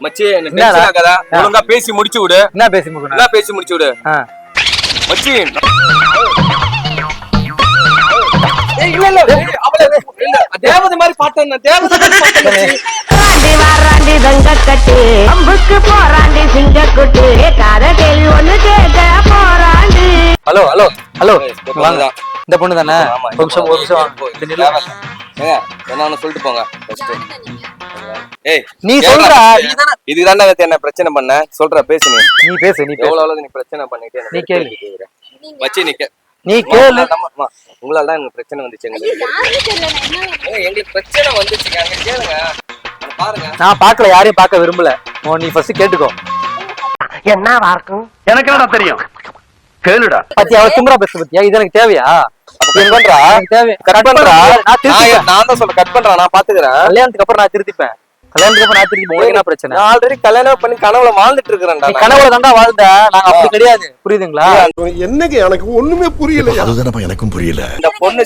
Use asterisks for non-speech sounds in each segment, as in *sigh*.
மச்சி ஒழுங்கா பேசி முடிச்சு விடு. என்ன பேசி முகனா என்ன பேசி முடிச்சு விடு. மச்சி இல்ல இல்ல ஏய், அவள இல்ல தேவதை மாதிரி பார்த்தேன் நான். தேவதை. வாராண்டி தங்க கட்டி அம்புக்கு போராண்டி சிங்கக்குட்டி. காத கேள்வி ஒண்ணு கேட்க போராண்டி. Hello hello. ஹலோ வாங்க. இந்த பொண்ணு தானே? ஆமா, ஒரு நிமிஷம் ஒரு நிமிஷம். என்ன ஒண்ணு சொல்லிட்டு போங்க. ஏய் நீ சொல்றா. நீ தானே இதுக்கு தானே நேத்து என்ன பிரச்சனை பண்ண? சொல்ற பேசு நீ. நீ பேசு நீ எவ்வளவு நீ பிரச்சனை பண்ணிட்டு நீ கேளு. கேக்குற. மச்சி நீ கேளு. உங்களால தான் எனக்கு பிரச்சனை வந்துச்சு எங்களுக்கு பிரச்சனை வந்துச்சுங்க அங்க கேளுங்க. அங்க பாருங்க. நான் பார்க்கல யாரையும் பார்க்க விரும்பல. ஓ நீ ஃபர்ஸ்ட் கேட்டுக்கோ. என்னவா இருக்கும் எனக்கு என்னடா தெரியும்? கேளுடா. பத்தியா அவ திமிரா பேச பத்தியா? இது எனக்கு தேவையா? கட் பண்றா? பண்றா? நான் தான் சொல்ல கட் பண்றேன் நான் பாத்துக்கிறேன். கல்யாணத்துக்கு அப்புறம் நான் திருத்திப்பேன். கல்யாணத்துக்கு அப்புறம் நான் திருத்தி உனக்கு என்ன பிரச்சனை? நான் ஆல்ரெடி கல்யாணம் பண்ணி கனவுல வாழ்ந்துட்டு இருக்கிறேன்டா கனவுல தாண்டா வாழ்ந்த. நாங்க அப்படி கிடையாது. புரியுதுங்களா? என்னங்க எனக்கு ஒண்ணுமே புரியலையா? அதுதானப்பா எனக்கும் புரியல. இந்த பொண்ணு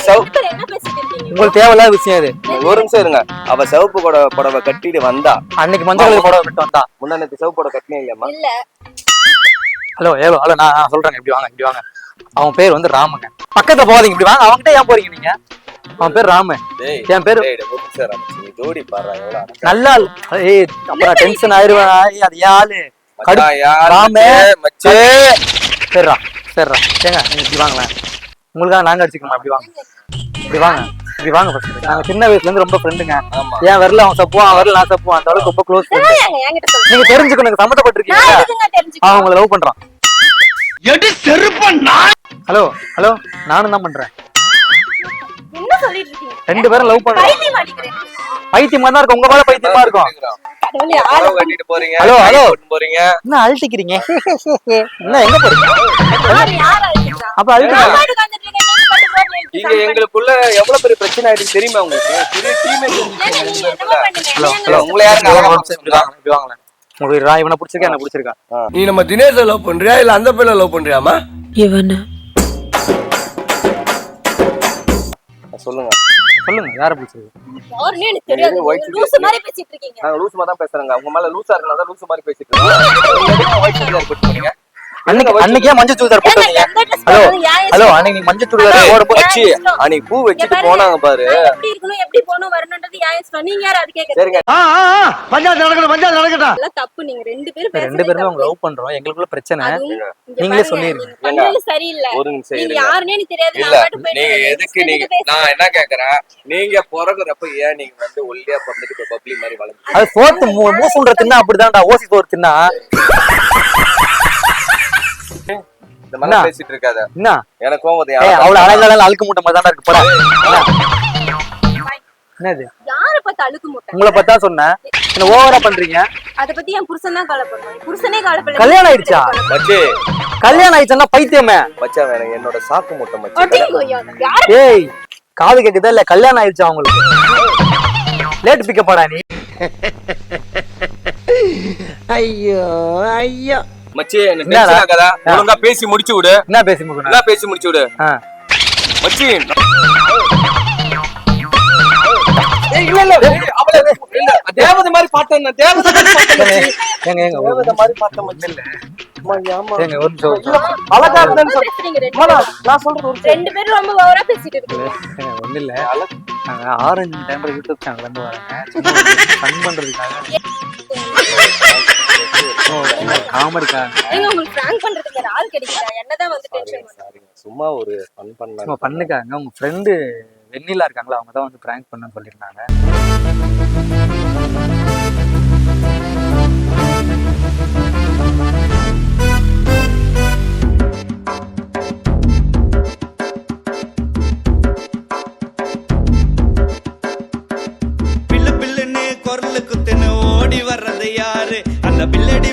உங்களுக்கு தேவையில்லாத விஷயம் இது ஒரு நிமிஷம் இருங்க. அவ சிவப்பு கூட புடவை கட்டிட்டு வந்தா. அன்னைக்கு மஞ்சள் கலர் புடவை விட்டு வந்தா. முன்னாடி சிவப்பு புடவை கட்டினே இல்லையம்மா. ஹலோ ஏலோ ஹலோ நான் நான் சொல்றேங்க. இப்படி வாங்க இப்படி வாங்க. அவன் பேர் வந்து ராமங்க. பக்கத்துல போகாதீங்க இப்படி வாங்க அவன்கிட்ட ஏன் போறீங்க நீங்க? அவன் பேர் ராம. என் பேரு ஜோடி அழகா. நல்ல ஏய் அப்புறம் டென்ஷன் ஆயிருவேன் அது யார்? ராமே. மச்சி? சரிடா சரிடா ஏங்க நீங்க இப்படி வாங்களேன் உங்களுக்காக நாங்க அடிச்சுக்கணுமா? இப்படி வாங்க. இப்படி வாங்க. இப்படி வாங்க ஃபர்ஸ்ட் நாங்க சின்ன வயசுல இருந்து ரொம்ப ஃப்ரெண்டுங்க ஆமா. ஏன் வரல அவன் சப்புவான் அவன் வரல நான் சப்புவான் அந்த அளவுக்கு ரொம்ப க்ளோஸ் நீங்க தெரிஞ்சுக்கணும் சம்மந்தப்பட்டிருக்கீங்க அவன் உங்களை லவ் பண்றான். ஹலோ ஹலோ நானும் தான் பண்றேன். என்ன சொல்லிட்டு இருக்கீங்க? ரெண்டு பேரும் லவ் பண்றோம். பைத்தியம் அடிக்கிறேன் பைத்தியமா தான் இருக்கும். உங்க மேல பைத்தியமா இருக்கும். கடவுளே புடவை கட்டிட்டு போறீங்க. ஹலோ, கை ஹலோ. போட்டு போறீங்க. என்ன அழட்டிக்கிறீங்க என்ன எங்க போறீங்க? யார் யார் அப்ப இங்க எங்களுக்குள்ள எவ்வளவு பெரிய பிரச்சனை ஆயிடுச்சு தெரியுமா உங்களுக்கு? பெரிய டீமே உங்களை வாங்களேன். உங்களுக்கு இவனை பிடிச்சிருக்கா? என்ன பிடிச்சிருக்கா? நீ நம்ம தினேஷ லவ் பண்றியா? இல்ல அந்த பையல லவ் பண்றியாமா இவனு. சொல்லுங்க. சொல்லுங்க யாரை பிடிச்சிருக்கு? யாருன்னு எனக்கு தெரியாது. இது white லூசு மாதிரி பேசிட்டு இருக்கீங்க. நாங்க லூசுமா தான் பேசுறேங்க. உங்க மேல லூசா இருக்கனால தான் லூசு மாதிரி பேசிட்டு இருக்கோம் *laughs* அன்னைக்கு அன்னைக்கே மஞ்சள் சுடிதார் போட்டீங்க ஹலோ ஹலோ? அன்னைக்கு நீ மஞ்சள் சுடிதார் போடும்போது வச்சு அன்னைக்கு பூ வச்சுட்டு போனாங்க பாரு எப்படி இருக்கணும் எப்படி போகணும் வரணும்ன்றது ஏன் இஷ்டம் நீங்க யார் அது கேட்க சரிங்க பஞ்சாயத்து நடக்கணும் பஞ்சாயத்து நடக்கட்டும் எல்லாம் தப்பு நீங்க ரெண்டு பேரும் ரெண்டு பேசுறது பேருமே தப்பு. லவ் பண்றோம் எங்களுக்குள்ள பிரச்சனை நீங்களே சொல்லிருங்க. சரியில்லை ஒரு நிமிஷம் நீங்க யாருன்னே எனக்கு தெரியாது நான் பாட்டு போயிட்டு நீங்க. எதுக்கு நீங்க நான் என்ன கேக்குறேன் நீங்க பிறகுறப்ப ஏன் நீங்க வந்து ஒல்லியா பிறந்துட்டு பப்ளி மாதிரி வளர்ந்து அது சோத்து மூ- மூசுன்ற தின்னா அப்படிதான்டா ஓசி சோறு தின்னா இந்த மாதிரி என்ன? பேசிட்டு இருக்காத என்ன எனக்கு கோவம் வருது. ஏய் யாரை அவ்வளவு பார்த்து அழகால அழுக்கு மூட்டை மாதிரி தான்டா இருக்கு போடா. என்னது? யாரை பார்த்து அழுக்கு மூட்டை? உங்களை பத்தா சொன்னேன். என்ன ஓவரா பண்றீங்க? அத பத்தி என் புருஷன் தான் கவலைப்படுவான் புருஷனே கவலைப்படல கல்யாணம் ஆயிடுச்சா? மச்சி. கல்யாணம் ஆயிடுச்சுன்னா பைத்தியமே. மச்சான் வேணும் என்னோட சாக்கு முட்டை மச்சி. ஏய் காது கேக்குதா? இல்ல கல்யாணம் ஆயிடுச்சா அவங்களுக்கு லேட் பிக்கப் பண்ணா நீ. ஐயோ ஐயோ. மச்சி ஒழுங்கா பேசி முடிச்சு விடு. என்ன பேசி முகனா என்ன பேசி முடிச்சு விடு. மச்சி இல்ல தேவதை மாதிரி நான் தேவதை ஏங்க ஒரு தேவதை மாதிரி மச்சி. இல்ல. ஆரஞ்சு டைம்ல யூடியூப் சேனல்ல இருந்து வரேங்க ஃபன் பண்றதுக்காக. காமெடிக்காக ஏங்க உங்களுக்கு பிராங்க் பண்றதுக்கு வேற ஆள் கிடைக்கல. என்னதான் வந்து டென்ஷன் சாரிங்க சும்மா ஒரு ஃபன் பண்ணலாம் சும்மா பண்ணுக்காங்க. உங்க ஃப்ரெண்டு வெண்ணிலா இருக்காங்களா? அவங்க தான் வந்து பிராங்க் பண்ண சொல்லியிருந்தாங்க. பில்லு பில்லுன்னு குரலு குத்துன்னு ஓடி வர்றது யாரு? அந்த பில்லடி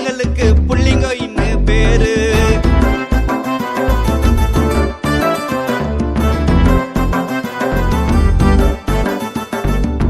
தங்களுக்கு